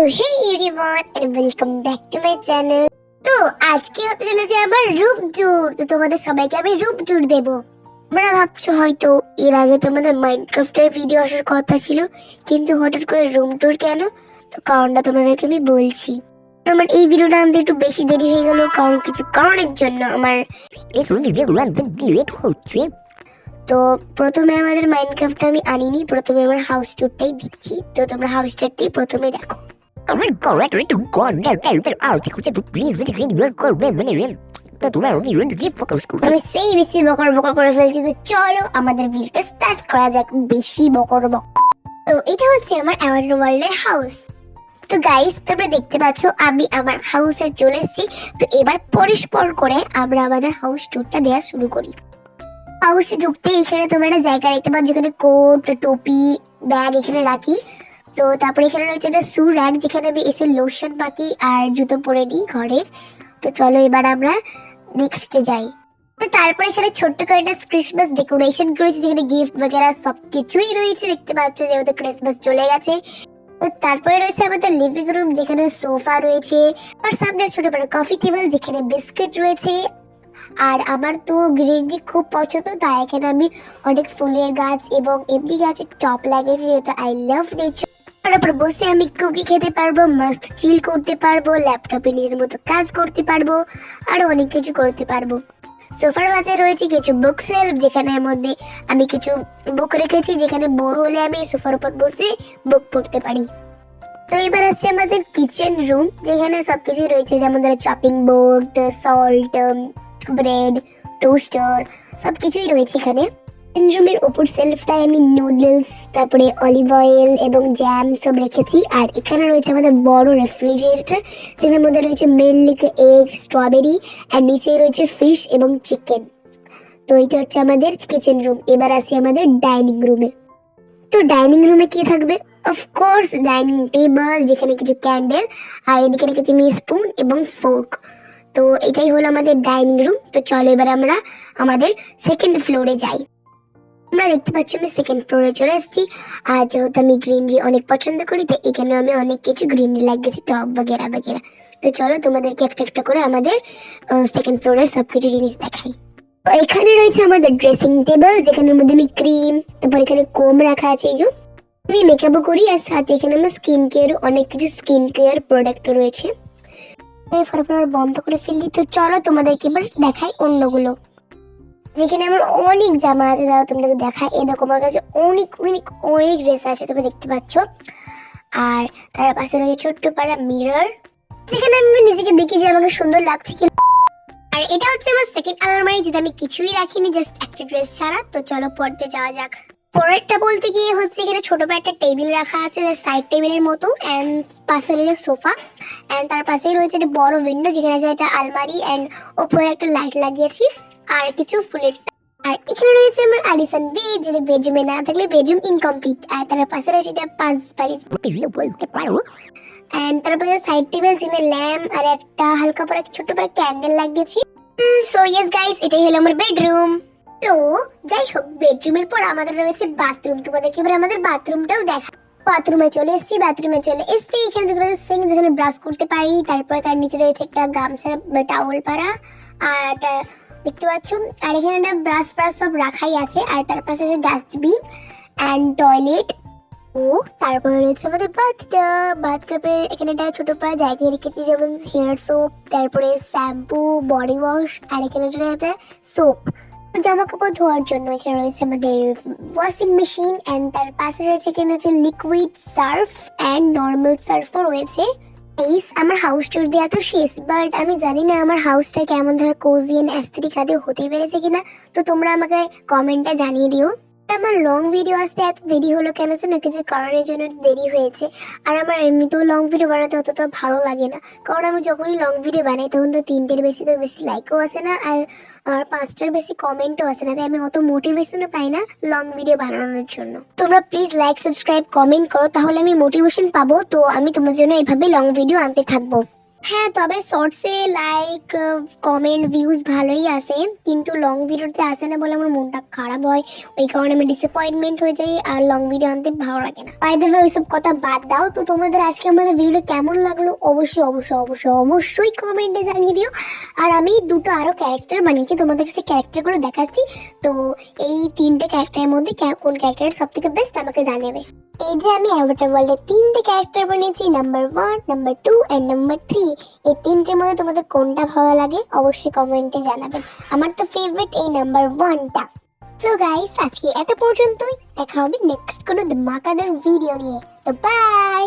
So hey everyone and welcome back to my channel তো আজকে হতে চলেছে আমার ট্যুর তো তোমাদের সবাইকে আমি ট্যুর দেব। তোমরা ভাবছ হয়তো এর আগে তোমাদের মাইনক্রাফটের ভিডিও আসার কথা ছিল কিন্তু হঠাৎ করে রুম ট্যুর কেন? তো কারণটা তোমাদেরকে আমি বলছি। আমার এই ভিডিওটা আনতে একটু বেশি দেরি হয়ে গেল কারণ কিছু কারণের জন্য আমার হচ্ছে। তো প্রথমে আমাদের মাইনক্রাফট আমি আনিনি প্রথমে আমার হাউস ট্যুরটাই দিচ্ছি। তো তোমরা হাউস ট্যুরটি প্রথমে দেখো। আমার গলাটা একটু গন্ডার টাইপের আওয়াজ হচ্ছে তো প্লিজ যদি ভিডিও করবে মানে তো তোমার ভিডিও দিকে ফোকাস করো আমি সেই বেশি বকর বকর করে ফেলছি তো চলো আমাদের ভিডিওটা স্টার্ট করা যাক বেশি বকর বক তো এটা হচ্ছে আমার অ্যাওয়ার্ড ওয়ার্ল্ডের হাউস তো গাইস তোমরা দেখতে পাচ্ছ আমি আমার হাউসে চলে এসেছি তো এবার পরস্পর করে আমরা আমাদের হাউস ট্যুরটা দেওয়া শুরু করি হাউসে ঢুকতে এখানে তোমরা একটা জায়গা দেখতে পাচ্ছ যেখানে কোট টুপি ব্যাগ এখানে রাখি তো তারপরে এখানে রয়েছে একটা সু র্যাক যেখানে আমি এসে লোশন বাকি আর জুতো পরে নিই ঘরের। তো চলো এবার আমরা নেক্সটে যাই। তো তারপরে এখানে ছোট্ট করে একটা ক্রিসমাস ডেকোরেশন করেছে, যেখানে গিফট বগেরা সব কিছুই রয়েছে। দেখতে পাচ্ছ যেহেতু ক্রিসমাস চলে গেছে। তো তারপরে রয়েছে আমাদের লিভিং রুম যেখানে সোফা রয়েছে। আর সামনে ছোট বড় কফি টেবিল যেখানে বিস্কিট রয়েছে। আর আমার তো গ্রিনারি খুব পছন্দ, তাই এখানে আমি অনেক ফুলের গাছ এবং এমনি গাছের টপ লাগিয়েছি, যেহেতু আই লাভ নেচার তারপর বসে আমি কুকি খেতে পারব মাস্ত চিল করতে পারব ল্যাপটপে নিজের মতো কাজ করতে পারব, আরও অনেক কিছু করতে পারব। সোফার মাঝে রয়েছে কিছু বুক সেলফ যেখানের মধ্যে আমি কিছু বুক রেখেছি, যেখানে বোর হলে আমি সোফার উপর বসে বুক পড়তে পারি। তো এবার আসছে আমাদের কিচেন রুম যেখানে সবকিছু রয়েছে, যেমন ধরো chopping board salt bread toaster সবকিছুই রয়েছে এখানে। রুমের ওপর সেলফটায় আমি নুডলস তারপরে অলিভ অয়েল এবং জ্যাম সব রেখেছি। আর এখানে রয়েছে আমাদের বড় রেফ্রিজারেটর যেখানের মধ্যে রয়েছে মিল্ক এগ স্ট্রবেরি আর নিচে রয়েছে ফিশ এবং চিকেন তো এটা হচ্ছে আমাদের কিচেন রুম এবার আসি আমাদের ডাইনিং রুমে তো ডাইনিং রুমে কি থাকবে? অফকোর্স ডাইনিং টেবিল যেখানে কিছু ক্যান্ডেল আর এদিকে রেখেছি আমি স্পুন এবং ফোর্ক তো এটাই হলো আমাদের ডাইনিং রুম তো চলো এবার আমরা আমাদের সেকেন্ড ফ্লোরে যাই। আমরা দেখতে পাচ্ছি আমি সেকেন্ড ফ্লোরে চলে এসেছি। আর যেহেতু আমি গ্রিনারি অনেক পছন্দ করি, তো এখানে আমি অনেক কিছু গ্রিনারি লাগিয়েছি টপ বগেরা বগেরা। তো চলো তোমাদেরকে একটা একটা করে আমাদের সেকেন্ড ফ্লোরের সব কিছু জিনিস দেখাই। এখানে রয়েছে আমাদের ড্রেসিং টেবিল যেখানের মধ্যে আমি ক্রিম তারপর এখানে কোম রাখা আছে এই যে। আমি মেকআপও করি, আর সাথে এখানে আমার স্কিন কেয়ার অনেক কিছু স্কিন কেয়ার প্রোডাক্ট রয়েছে। ফটোফট বন্ধ করে ফেললি তো চলো তোমাদেরকে এবার দেখাই অন্যগুলো। যেখানে আমার অনেক জামা আছে দাও এই দেখো, আমার কাছে অনেক অনেক অনেক ড্রেস আছে তুমি দেখতে পাচ্ছ। আর তার পাশে রয়েছে ছোট্ট পাড়া মিরর, যেখানে আমি নিজেকে দেখি যে আমাকে সুন্দর লাগছে কি আর এটা হচ্ছে আমার সেকেন্ড আলমারি, যেটা আমি কিছুই রাখিনি জাস্ট একটা ড্রেস ছাড়া। তো চলো পড়তে যাওয়া যাক। পরেরটা বলতে গিয়ে হচ্ছে এখানে ছোট একটা টেবিল রাখা আছে সাইড টেবিলের মতো অ্যান্ড পাশে রয়েছে সোফা। অ্যান্ড তার পাশেই রয়েছে একটা বড় উইন্ডো যেখানে আছে একটা আলমারি অ্যান্ড ওপরে একটা লাইট লাগিয়েছি। আর কিছু ফুলের আর এখানে রয়েছে আমার আলিসান বেড যেটা বেডরুমে না থাকলে বেডরুম ইনকমপ্লিট আর তার পাশে রয়েছে এটা পাঁচ ভিডিও বলতে পারো? অ্যান্ড তারপরে সাইড টেবিল যেখানে ল্যাম্প আর একটা হালকা পরে ছোট করে ক্যান্ডেল লাগিয়েছি। সো ইয়েস গাইস এটাই হলো আমার বেডরুম তো যাই হোক বেডরুমের পর আমাদের রয়েছে বাথরুম তোমাদেরকে এবার আমাদের বাথরুমটাও দেখা। বাথরুমে চলে এসেছি বাথরুমে চলে এসে এখানে দেখতে পাচ্ছ সিঙ্ক যেখানে ব্রাশ করতে পারি। তারপরে তার নিচে রয়েছে একটা গামছা টাওয়াল পাড়া আর একটা দেখতে পাচ্ছ? আর এখানে একটা ব্রাশ ফ্রাশ সব রাখাই আছে। আর তার পাশে আছে ডাস্টবিন অ্যান্ড টয়লেট ও, তারপরে রয়েছে আমাদের বাথটাব বাথটাবের এখানে একটা ছোট পাড়া জায়গা রেখেছি, যেমন হেয়ার সোপ তারপরে শ্যাম্পু বডি ওয়াশ আর এখানে একটা সোপ জামা কাপড় ধোয়ার জন্য এখানে রয়েছে আমাদের ওয়াশিং মেশিন অ্যান্ড তার পাশে রয়েছে এখানে হচ্ছে লিকুইড সার্ফ অ্যান্ড নর্মাল সার্ফও রয়েছে। প্লিজ আমার হাউস ট্যুর দেওয়া তো শেষ বাট আমি জানি না আমার হাউসটা কেমন ধর কোজি অ্যান্ড অ্যাস্থেটিক আদৌ হতে পেরেছে কিনা, তো তোমরা আমাকে কমেন্টটা জানিয়ে দিও। আমার লং ভিডিও আসতে এত দেরি হলো কেন জানো? কিছু কারণের জন্য দেরি হয়েছে। আর আমার এমনিতেও লং ভিডিও বানাতে অতটা ভালো লাগে না। কারণ আমি যখনই লং ভিডিও বানাই, তখন তো তিনটের বেশি তো বেশি লাইকও আসে না, আর আর পাঁচটার বেশি কমেন্টও আসে না। তাই আমি অত মোটিভেশনও পাই না লং ভিডিও বানানোর জন্য। তোমরা প্লিজ লাইক সাবস্ক্রাইব কমেন্ট করো, তাহলে আমি মোটিভেশন পাবো। তো আমি তোমার জন্য এভাবে লং ভিডিও আনতে থাকব। হ্যাঁ তবে শর্টসে লাইক কমেন্ট ভিউজ ভালোই আসে। কিন্তু লং ভিডিওতে আসে না বলে আমার মনটা খারাপ হয়। ওই কারণে আমি ডিসঅ্যাপয়েন্টমেন্ট হয়ে যাই আর লং ভিডিও আনতে ভালো লাগে না। বাই দ্য ওইসব কথা বাদ দাও। তো তোমাদের আজকে আমাদের ভিডিওটা কেমন লাগল? অবশ্যই অবশ্যই অবশ্যই অবশ্যই কমেন্টে জানিয়ে দিও। আর আমি দুটো আরও ক্যারেক্টার বানিয়েছি। তোমাদের কাছে ক্যারেক্টারগুলো দেখাচ্ছি। তো এই তিনটে ক্যারেক্টারের মধ্যে কোন ক্যারেক্টার সব থেকে বেস্ট আমাকে জানাবে এই যে আমি অ্যাভাটার ওয়ার্ল্ডের তিনটে ক্যারেক্টার বানিয়েছি number one number two and number three এই তিনটের মধ্যে তোমাদের কোনটা ভালো লাগে অবশ্যই কমেন্টে জানাবেন আমার তো ফেভারিট এই নাম্বার ওয়ানটা সো গাইস আজকে এত পর্যন্তই। দেখা হবে নেক্সট কোনো ধামাকাদার ভিডিও নিয়ে। তো বাই